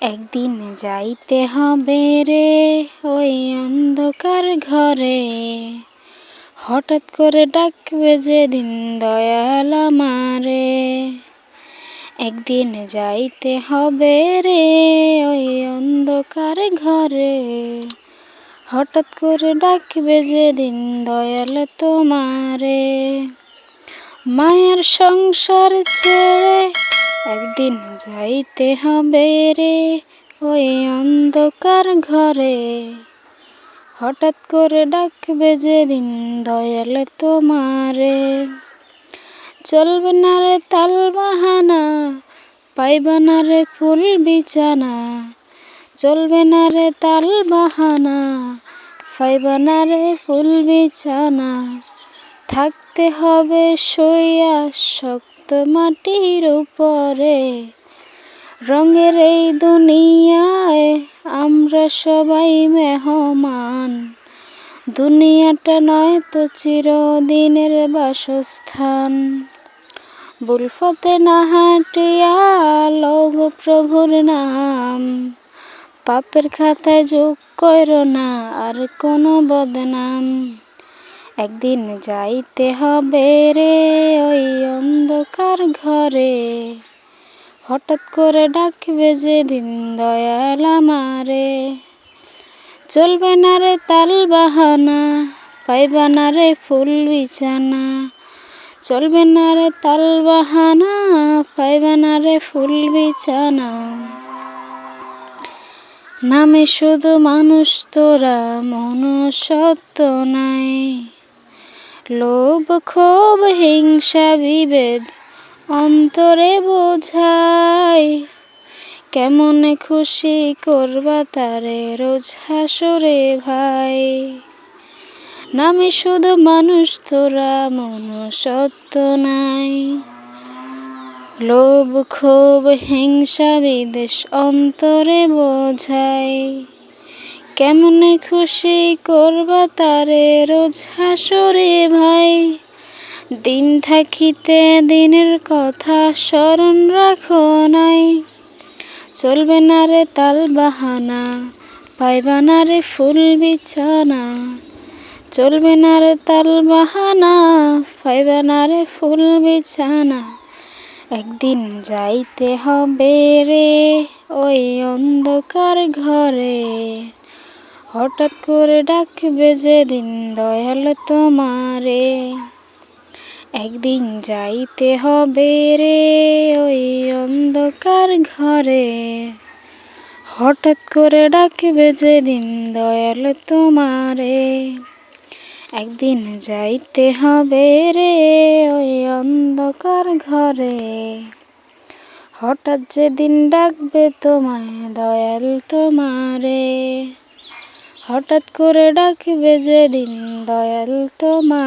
একদিন যাইতে হবে রে ওই অন্ধকার ঘরে। হঠাৎ করে ডাকবে যেদিন দয়াল আমারে। একদিন যাইতে হবে রে ওই অন্ধকার ঘরে। হঠাৎ করে ডাকবে যেদিন দয়াল তোমারে। মায়ের সংসার ছেড়ে একদিন যাইতে হবে রে ওই অন্ধকার ঘরে। হঠাৎ করে ডাকবে যেদিন দয়াল তোমারে। চলবে না রে তাল বাহানা, পাইবে না রে ফুল বিছানা। চলবে না রে তাল বাহানা, পাইবে না রে ফুল বিছানা। থাকতে হবে সইয়া শক্ত মাটির উপরে, রঙের এই দুনিয়ায় আমরা সবাই মেহমান। দুনিয়াটা নয় তো চিরদিনের বাসস্থান। বুলফতে না হাঁটিয়া লগ প্রভুর নাম। পাপের খাতায় যোগ কর না আর কোনো বদনাম। একদিন যাইতে হবে রে ওই অন্ধকার ঘরে। হঠাৎ করে ডাকবে যেদিন দয়াল আমারে। চলবে না রে তাল বাহানা, পাইবা না রে ফুল বিছানা। চলবে না রে তাল বাহানা, পাইবা না রে ফুল বিছানা। নামে শুধু মানুষ তোরা, মনুষ্যত্ব নাই। লোভ, ক্ষোভ, হিংসা, বিভেদ অন্তরে বোঝায় কেমনে খুশি করবা তারে রোজ হাসরে ভাই? নামে শুধু মানুষ তোরা মনুষ্যত্ব নাই। লোভ, ক্ষোভ, হিংসা বিদেশ অন্তরে বোঝায় কেমনে খুশি করবা তারে রোজ হাসরে ভাই? দিন থাকিতে দিনের কথা স্মরণ রাখো নাই। চলবে না রে তাল বাহানা, পাইবা না রে ফুল বিছানা। চলবে না রে তাল বাহানা, পাইবা না রে ফুল বিছানা। একদিন যাইতে হবে রে ওই অন্ধকার ঘরে। হঠাৎ করে ডাকবে যেদিন দয়াল তোমারে। একদিন যাইতে হবে রে ওই অন্ধকার ঘরে। হঠাৎ করে ডাকবে যেদিন দয়াল তোমারে। একদিন যাইতে হবে রে ওই অন্ধকার ঘরে। হঠাৎ যেদিন ডাকবে তোমায় দয়াল তোমারে। হঠাৎ করে ডাকবে যেদিন দয়াল তোমার